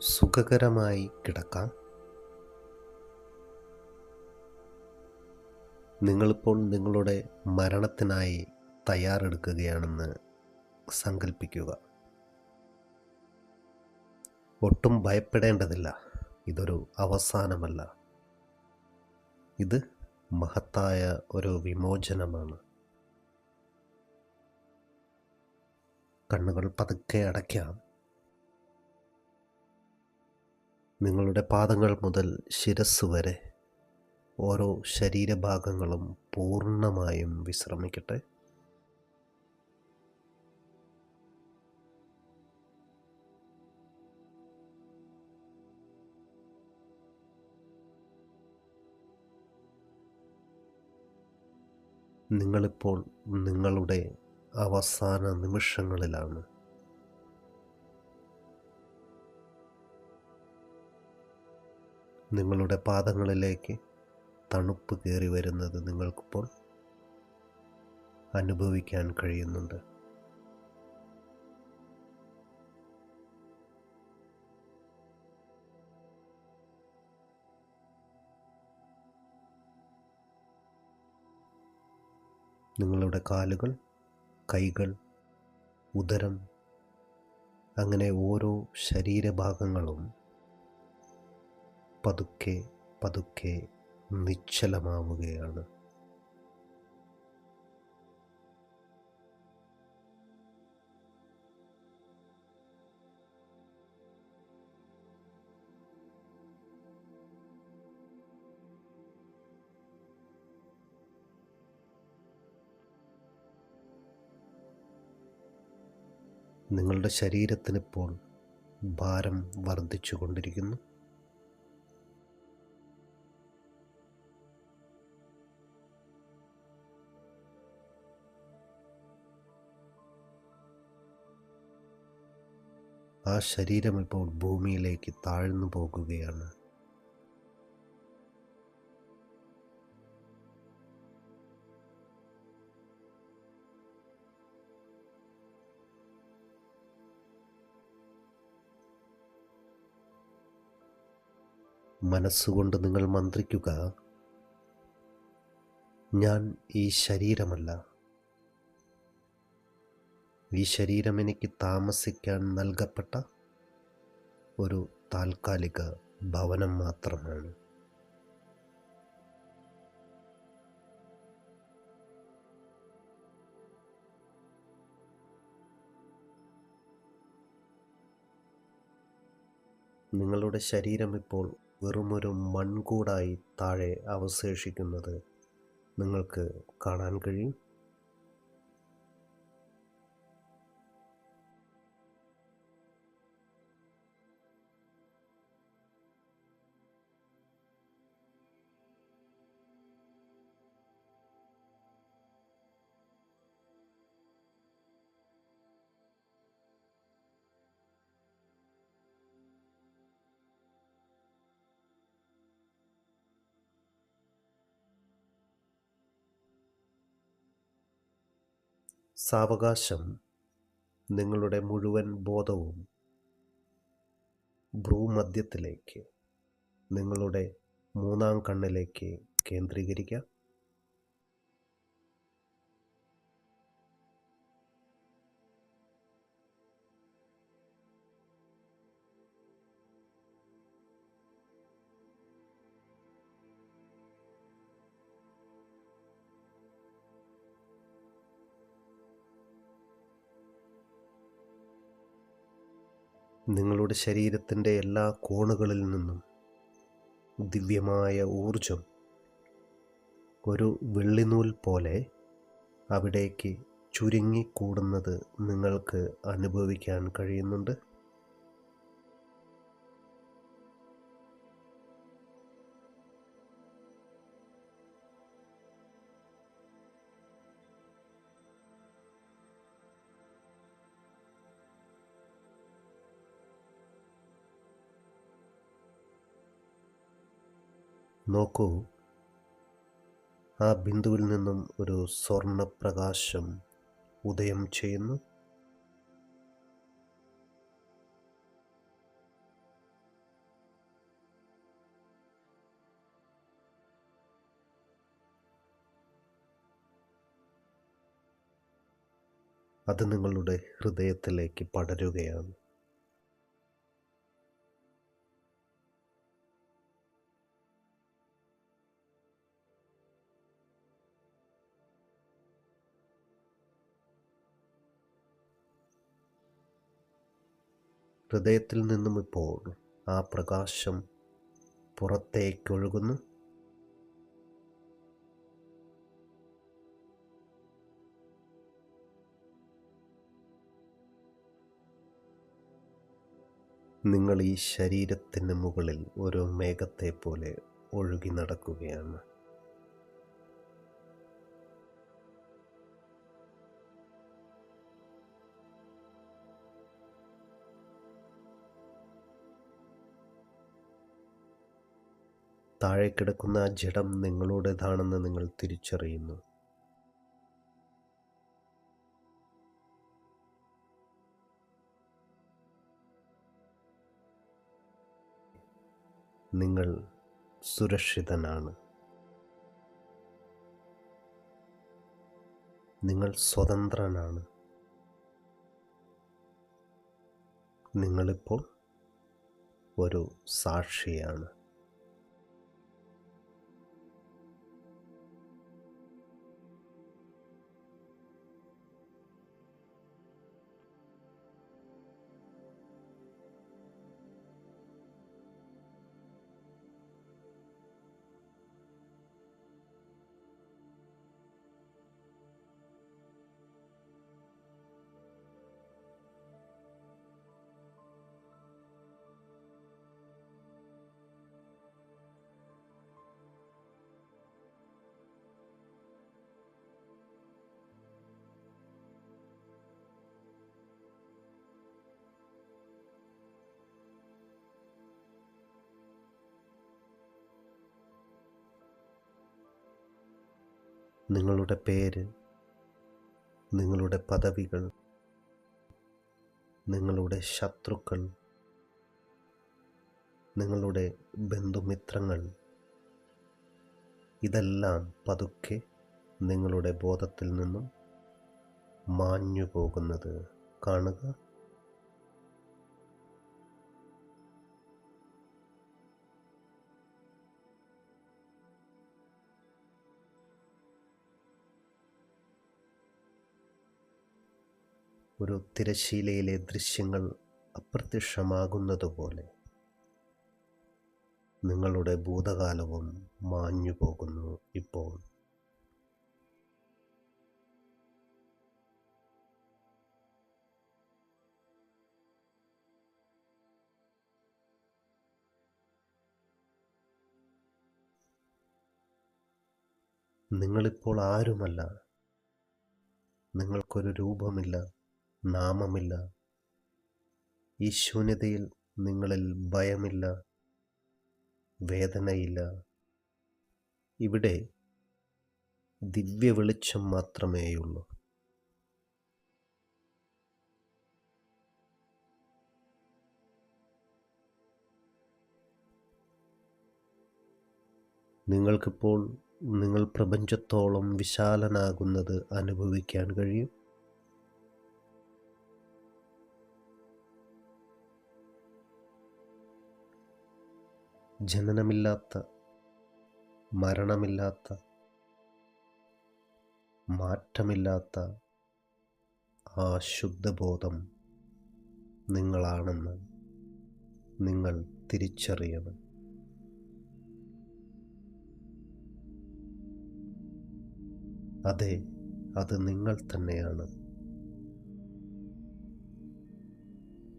സുഖകരമായി കിടക്കാം. നിങ്ങളിപ്പോൾ നിങ്ങളുടെ മരണത്തിനായി തയ്യാറെടുക്കുകയാണെന്ന് സങ്കല്പിക്കുക ഒട്ടും ഭയപ്പെടേണ്ടതില്ല. ഇതൊരു അവസാനമല്ല. ഇത് മഹത്തായ ഒരു വിമോചനമാണ്. കണ്ണുകൾ പതുക്കെ അടയ്ക്കാം. നിങ്ങളുടെ പാദങ്ങൾ മുതൽ ശിരസ് വരെ ഓരോ ശരീരഭാഗങ്ങളും പൂർണമായും വിശ്രമിക്കട്ടെ. നിങ്ങളിപ്പോൾ നിങ്ങളുടെ അവസാന നിമിഷങ്ങളിലാണ്. നിങ്ങളുടെ പാദങ്ങളിലേക്ക് തണുപ്പ് കയറി വരുന്നത് നിങ്ങൾക്കിപ്പോൾ അനുഭവിക്കാൻ കഴിയുന്നുണ്ട്. നിങ്ങളുടെ കാലുകൾ കൈകൾ ഉദരം അങ്ങനെ ഓരോ ശരീരഭാഗങ്ങളും പതുക്കെ പതുക്കെ നിശ്ചലമാവുകയാണ്. നിങ്ങളുടെ ശരീരത്തിനിപ്പോൾ ഭാരം വർദ്ധിച്ചു കൊണ്ടിരിക്കുന്നു ആ ശരീരം ഇപ്പോൾ ഭൂമിയിലേക്ക് താഴ്ന്നു പോകുകയാണ്. മനസ്സുകൊണ്ട് നിങ്ങൾ മന്ത്രിക്കുക. ഞാൻ ഈ ശരീരമല്ല. ഈ ശരീരം എനിക്ക് താമസിക്കാൻ നൽകപ്പെട്ട ഒരു താൽക്കാലിക ഭവനം മാത്രമാണ്. നിങ്ങളുടെ ശരീരം ഇപ്പോൾ വെറുമൊരു മൺകൂടായി താഴെ അവശേഷിക്കുന്നത് നിങ്ങൾക്ക് കാണാൻ കഴിയും. സാവകാശം നിങ്ങളുടെ മുഴുവൻ ബോധവും ഭ്രൂമധ്യത്തിലേക്ക് നിങ്ങളുടെ മൂന്നാം കണ്ണിലേക്ക് കേന്ദ്രീകരിക്കാം നിങ്ങളുടെ ശരീരത്തിന്റെ എല്ലാ കോണുകളിൽ നിന്നും ദിവ്യമായ ഊർജം ഒരു വെള്ളിനൂൽ പോലെ അവിടേക്ക് ചുരുങ്ങിക്കൂടുന്നത് നിങ്ങൾക്ക് അനുഭവിക്കാൻ കഴിയുന്നുണ്ട്. നോക്കൂ. ആ ബിന്ദുവിൽ നിന്നും ഒരു സ്വർണപ്രകാശം ഉദയം ചെയ്യുന്നു. അത് നിങ്ങളുടെ ഹൃദയത്തിലേക്ക് പടരുകയാണ്. ഹൃദയത്തിൽ നിന്നും ഇപ്പോൾ ആ പ്രകാശം പുറത്തേക്കൊഴുകുന്നു. നിങ്ങൾ ഈ ശരീരത്തിന് മുകളിൽ ഒരു മേഘത്തെ പോലെ ഒഴുകി നടക്കുകയാണ്. താഴെ കിടക്കുന്ന ആ ജഡം നിങ്ങളുടേതാണെന്ന് നിങ്ങൾ തിരിച്ചറിയുന്നു. നിങ്ങൾ സുരക്ഷിതനാണ്. നിങ്ങൾ സ്വതന്ത്രനാണ്. നിങ്ങളിപ്പോൾ ഒരു സാക്ഷിയാണ്. നിങ്ങളുടെ പേര് നിങ്ങളുടെ പദവികൾ നിങ്ങളുടെ ശത്രുക്കൾ നിങ്ങളുടെ ബന്ധുമിത്രങ്ങൾ ഇതെല്ലാം പതുക്കെ നിങ്ങളുടെ ബോധത്തിൽ നിന്നും മാഞ്ഞു പോകുന്നത് കാണുക. ഒരു തിരശീലയിലെ ദൃശ്യങ്ങൾ അപ്രത്യക്ഷമാകുന്നതുപോലെ നിങ്ങളുടെ ഭൂതകാലവും മാഞ്ഞു പോകുന്നു ഇപ്പോൾ. നിങ്ങളിപ്പോൾ ആരുമല്ല. നിങ്ങൾക്കൊരു രൂപമില്ല. നാമമില്ല. ഈ ശൂന്യതയിൽ നിങ്ങളിൽ ഭയമില്ല. വേദനയില്ല. ഇവിടെ ദിവ്യ വെളിച്ചം മാത്രമേയുള്ളൂ. നിങ്ങൾക്കിപ്പോൾ നിങ്ങൾ പ്രപഞ്ചത്തോളം വിശാലനാകുന്നത് അനുഭവിക്കാൻ കഴിയും. ജനനമില്ലാത്ത മരണമില്ലാത്ത മാറ്റമില്ലാത്ത ആ ശുദ്ധബോധം നിങ്ങളാണെന്ന് നിങ്ങൾ തിരിച്ചറിയണം. അതെ അത് നിങ്ങൾ തന്നെയാണ്.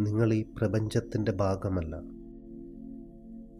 നിങ്ങൾ ഈ പ്രപഞ്ചത്തിന്റെ ഭാഗമല്ല.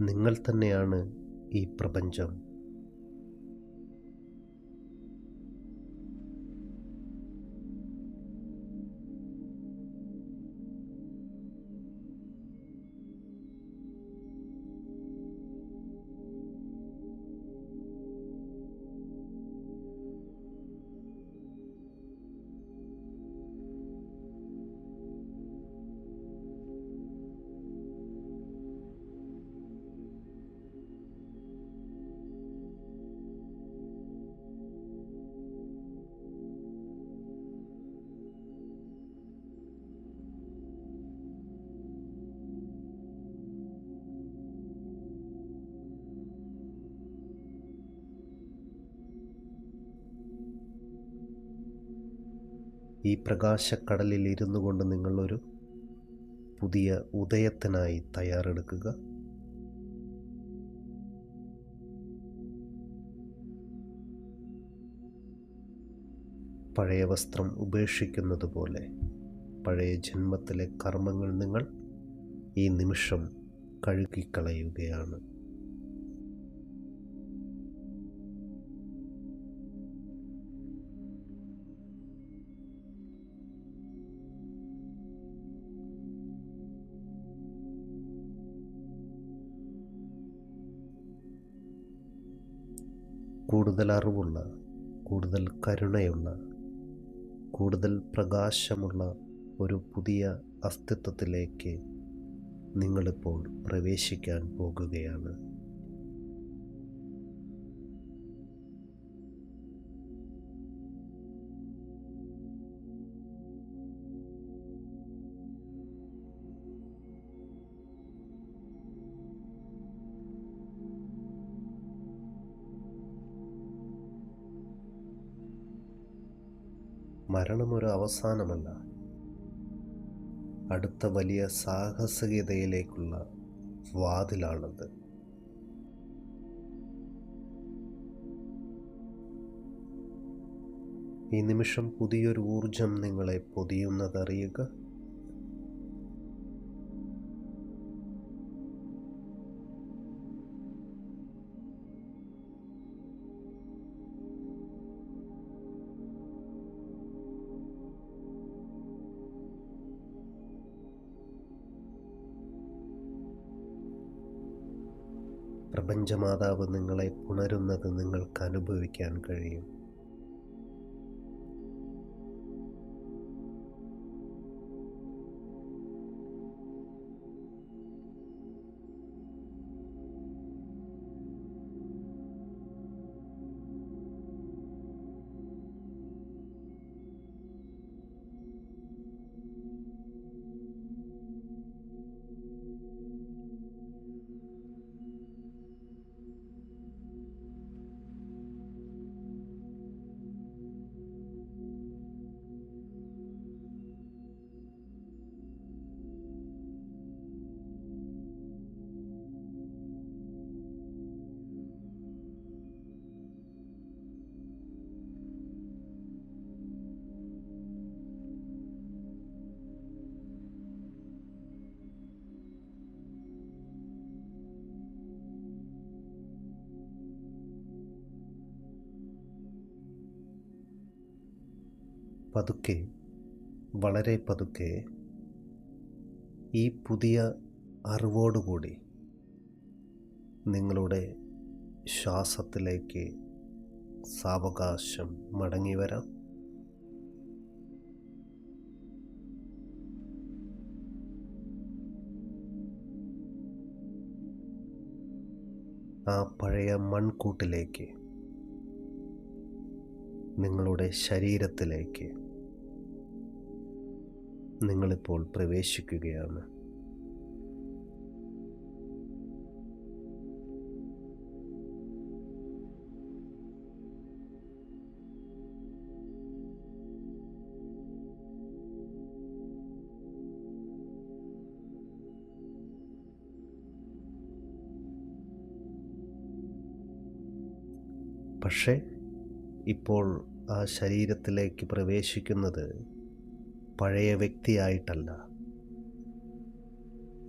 നിങ്ങൾ തന്നെയാണ് ഈ പ്രപഞ്ചം. ഈ പ്രകാശക്കടലിൽ ഇരുന്നു കൊണ്ട് നിങ്ങളൊരു പുതിയ ഉദയത്തിനായി തയ്യാറെടുക്കുക. പഴയ വസ്ത്രം ഉപേക്ഷിക്കുന്നത് പോലെ പഴയ ജന്മത്തിലെ കർമ്മങ്ങൾ നിങ്ങൾ ഈ നിമിഷം കഴുകിക്കളയുകയാണ്. കൂടുതൽ അറിവുള്ള കൂടുതൽ കരുണയുള്ള കൂടുതൽ പ്രകാശമുള്ള ഒരു പുതിയ അസ്തിത്വത്തിലേക്ക് നിങ്ങളിപ്പോൾ പ്രവേശിക്കാൻ പോകുകയാണ്. മരണമൊരു അവസാനമല്ല. അടുത്ത വലിയ സാഹസികതയിലേക്കുള്ള വാതിലാണത്. ഈ നിമിഷം പുതിയൊരു ഊർജം നിങ്ങളെ പൊതിയുന്നതറിയുക. പ്രപഞ്ചമാതാവ് നിങ്ങളെ പുണരുന്നത് നിങ്ങൾക്ക് അനുഭവിക്കാൻ കഴിയും. പതുക്കെ വളരെ പതുക്കെ ഈ പുതിയ അറിവോടുകൂടി നിങ്ങളുടെ ശ്വാസത്തിലേക്ക് സാവകാശം മടങ്ങി വരാം ആ പഴയ മൺകൂട്ടിലേക്ക് നിങ്ങളുടെ ശരീരത്തിലേക്ക് നിങ്ങളിപ്പോൾ പ്രവേശിക്കുകയാണ്. പക്ഷേ ഇപ്പോൾ ആ ശരീരത്തിലേക്ക് പ്രവേശിക്കുന്നത് പഴയ വ്യക്തിയായിട്ടല്ല.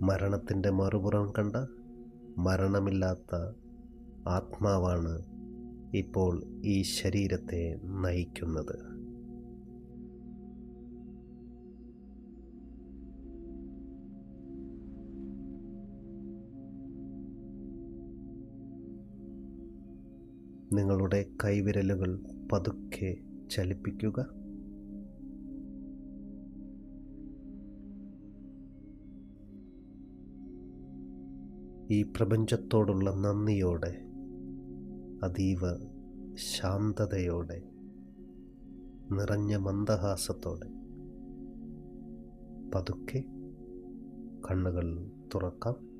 മരണത്തിന്റെ മറുപുറം കണ്ട മരണമില്ലാത്ത ആത്മാവാണ് ഇപ്പോൾ ഈ ശരീരത്തെ നയിക്കുന്നത്. നിങ്ങളുടെ കൈവിരലുകൾ പതുക്കെ ചലിപ്പിക്കുക. ഈ പ്രപഞ്ചത്തോടുള്ള നന്ദിയോടെ അതീവ ശാന്തതയോടെ നിറഞ്ഞ മന്ദഹാസത്തോടെ. പതുക്കെ കണ്ണുകൾ തുറക്കാം.